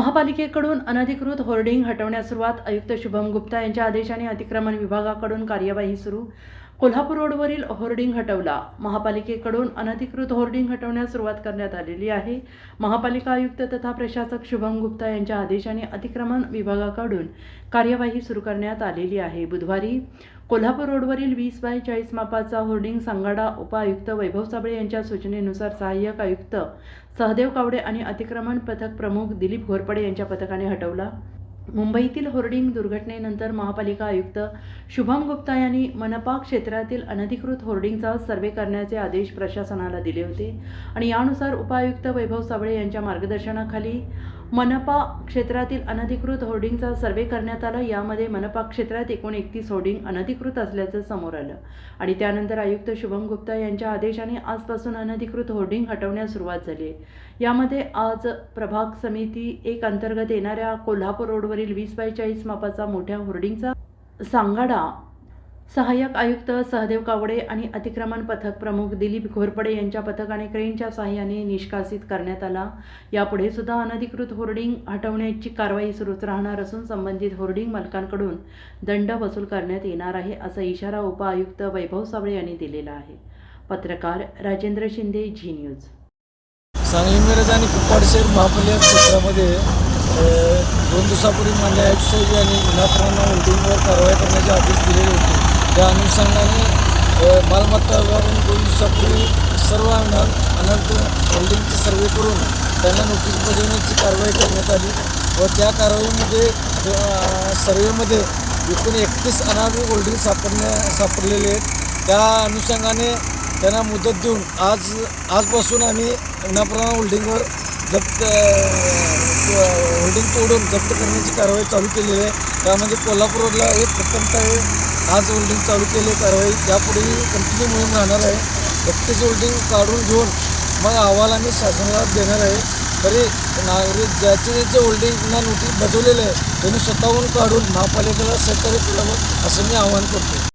महापालिकेकडून अनधिकृत होर्डिंग हटवण्यास सुरुवात आयुक्त शुभम गुप्ता यांच्या आदेशाने अतिक्रमण विभागाकडून कार्यवाही सुरू. कोल्हापूर रोडवरील होर्डिंग हटवला. महापालिकेकडून अनधिकृत होर्डिंग हटवण्यास सुरुवात करण्यात आलेली आहे. महापालिका आयुक्त तथा प्रशासक शुभम गुप्ता यांच्या आदेशाने अतिक्रमण विभागाकडून कार्यवाही सुरू करण्यात आलेली आहे. बुधवारी कोल्हापूर रोडवरील वीस बाय चाळीस मापाचा होर्डिंग सांगाडा उपआयुक्त वैभव साबळे यांच्या सूचनेनुसार सहाय्यक आयुक्त सहदेव कावडे आणि अतिक्रमण पथक प्रमुख दिलीप घोरपडे यांच्या पथकाने हटवला. मुंबईतील होर्डिंग दुर्घटनेनंतर महापालिका आयुक्त शुभम गुप्ता यांनी मनपा क्षेत्रातील अनधिकृत होर्डिंगचा सर्वे करण्याचे आदेश प्रशासनाला दिले होते आणि यानुसार उपायुक्त वैभव साबळे यांच्या मार्गदर्शनाखाली मनपा क्षेत्रातील अनधिकृत होर्डिंगचा सर्वे करण्यात आला. यामध्ये मनपा क्षेत्रात एकूण एकतीस होर्डिंग अनधिकृत असल्याचं समोर आलं आणि त्यानंतर आयुक्त शुभम गुप्ता यांच्या आदेशाने आजपासून अनधिकृत होर्डिंग हटवण्यास सुरुवात झाली आहे. यामध्ये आज प्रभाग समिती एक अंतर्गत येणाऱ्या कोल्हापूर रोड रोडवरील वीस बाय चाळीस मापाचा मोठ्या होर्डिंगचा सांगाडा सहाय्यक आयुक्त सहदेव कावडे आणि अतिक्रमण पथक प्रमुख दिलीप घोरपडे यांच्या पथकाने क्रेनच्या सहाय्याने निष्कासित करण्यात आला. यापुढे सुद्धा अनधिकृत होर्डिंग हटवण्याची कारवाई सुरूच राहणार असून संबंधित होर्डिंग मालकांकडून दंड वसूल करण्यात येणार आहे असा इशारा उपआयुक्त वैभव साबळे यांनी दिलेला आहे. पत्रकार राजेंद्र शिंदे झी न्यूज. सांगली मिरज आणि कुप्पाड शहर महापालिका क्षेत्रामध्ये दोन दिवसापूर्वी मान्य आयुक्त साहेब यांनी विनाकारण होल्डिंगवर कारवाई करण्याचे आदेश दिलेले होते. त्या अनुषंगाने मालमत्ता विभागाने दोन दिवसापूर्वी सर्व अनंत अनर्थ होल्डिंगचे सर्वे करून त्यांना नोटीस बजावण्याची कारवाई करण्यात आली व त्या कारवाईमध्ये सर्वेमध्ये एकूण एकतीस अनाधिक होल्डिंग सापडण्या सापडलेले आहेत. त्या अनुषंगाने त्यांना मुदत देऊन आज आजपासून आम्ही विनाप्रमाण होल्डिंगवर जप्त होल्डिंग तोडून जप्त करण्याची कारवाई चालू केलेली आहे. त्यामध्ये कोल्हापूर रोडला एक प्रथमतः आहे. आज होल्डिंग चालू केली आहे कारवाई यापुढेही कंटिन्यू मिळून राहणार आहे. एकतीस होल्डिंग काढून घेऊन मग अहवाल आम्ही शासनाला देणार आहे. तरी नागरिक ज्याचे ज्याचे होल्डिंगना नोटीस बजवलेले आहे त्यांनी स्वतःहून काढून महापालिकेला सहकार्य केलं असं मी आवाहन करतो